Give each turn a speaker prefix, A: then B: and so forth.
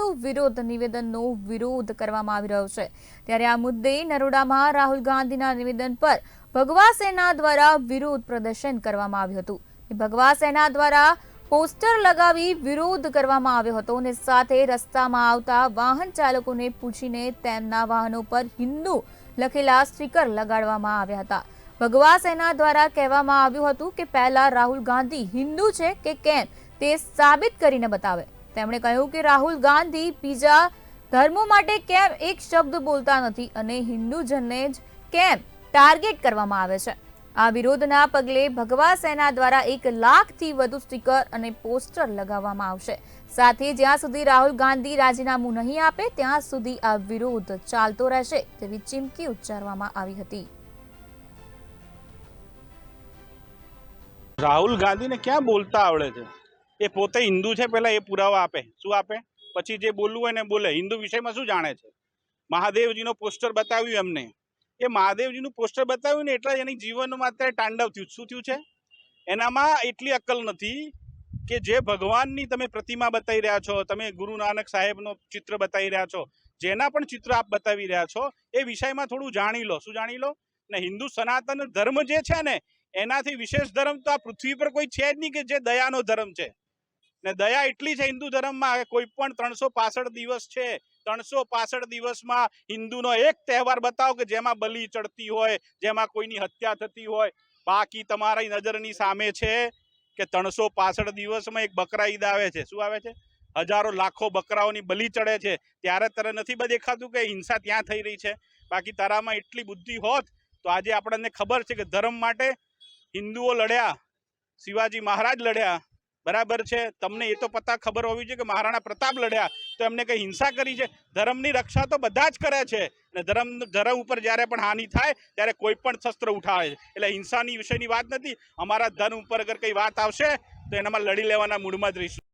A: હિન્દુ વિરોધ, નિવેદનનો વિરોધ કરવામાં આવી રહ્યો છે. ત્યારે આ મુદ્દે નરોડામાં રાહુલ ગાંધીના નિવેદન પર ભગવા સેના દ્વારા વિરોધ પ્રદર્શન કરવામાં આવ્યું હતું. ભગવા સેના દ્વારા પોસ્ટર લગાવી વિરોધ કરવામાં આવ્યો હતો અને સાથે રસ્તામાં આવતા વાહન ચાલકોને પૂછીને તેમના વાહનો પર હિન્દુ લખેલા સ્ટીકર લગાડવામાં આવ્યા હતા. ભગવા સેના દ્વારા કહેવામાં આવ્યું હતું કે પહેલા રાહુલ ગાંધી હિન્દુ છે કે કેમ તે સાબિત કરીને બતાવે. તેમણે કહ્યું કે રાહુલ ગાંધી બીજા ધર્મો માટે કેમ એક શબ્દ બોલતા નથી અને હિન્દુજનને જ કેમ ટાર્ગેટ કરવામાં આવે છે? આ વિરોધના પગલે ભગવા સેના દ્વારા એક લાખથી વધુ સ્ટીકર અને પોસ્ટર લગાવવામાં આવશે. સાથે જ્યાં સુધી રાહુલ ગાંધી રાજીનામું નહીં આપે, ત્યાં સુધી આ વિરોધ ચાલતો રહેશે તેવી ચીમકી ઉચ્ચારવામાં આવી હતી.
B: રાહુલ ગાંધીને ક્યાં બોલતા આવડે છે? એ પોતે હિન્દુ છે, પહેલાં એ પુરાવા આપે. શું આપે? પછી જે બોલવું હોય ને બોલે. હિન્દુ વિષયમાં શું જાણે છે? મહાદેવજીનો પોસ્ટર બતાવ્યું એમને. એ મહાદેવજીનું પોસ્ટર બતાવ્યું ને એટલે એની જીવનમાં અત્યારે તાંડવ થયું. શું થયું છે? એનામાં એટલી અક્કલ નથી કે જે ભગવાનની તમે પ્રતિમા બતાવી રહ્યા છો, તમે ગુરુ નાનક સાહેબનો ચિત્ર બતાવી રહ્યા છો, જેના પણ ચિત્ર આપ બતાવી રહ્યા છો, એ વિષયમાં થોડું જાણી લો. શું જાણી લો? ને હિન્દુ સનાતન ધર્મ જે છે ને, એનાથી વિશેષ ધર્મ તો આ પૃથ્વી પર કોઈ છે જ નહીં કે જે દયાનો ધર્મ છે. ને દયા એટલી છે હિન્દુ ધર્મમાં કોઈ પણ ત્રણસો પાસઠ દિવસ છે, ત્રણસો પાસઠ દિવસમાં હિન્દુનો એક તહેવાર બતાવો કે જેમાં બલિ ચડતી હોય, જેમાં કોઈની હત્યા થતી હોય. બાકી તમારી નજરની સામે છે કે ત્રણસો પાસઠ દિવસમાં એક બકરા ઈદ આવે છે. શું આવે છે? હજારો લાખો બકરાઓની બલિ ચડે છે. ત્યારે તારે નથી દેખાતું કે હિંસા ત્યાં થઈ રહી છે. બાકી તારામાં એટલી બુદ્ધિ હોત તો આજે આપણને ખબર છે કે ધર્મ માટે હિન્દુઓ લડ્યા, શિવાજી મહારાજ લડ્યા બરાબર છે? તમને એ તો પતા ખબર હોવી જોઈએ કે મહારાણા પ્રતાપ લડ્યા, તો એમને કંઈ હિંસા કરી છે? ધર્મની રક્ષા તો બધા જ કરે છે. અને ધર્મ ધર્મ ઉપર જ્યારે પણ હાનિ થાય, ત્યારે કોઈ પણ શસ્ત્ર ઉઠાવે છે. એટલે હિંસાની વિષયની વાત નથી. અમારા ધર્મ ઉપર અગર કંઈ વાત આવશે, તો એનામાં લડી લેવાના મૂડમાં જ રહીશું.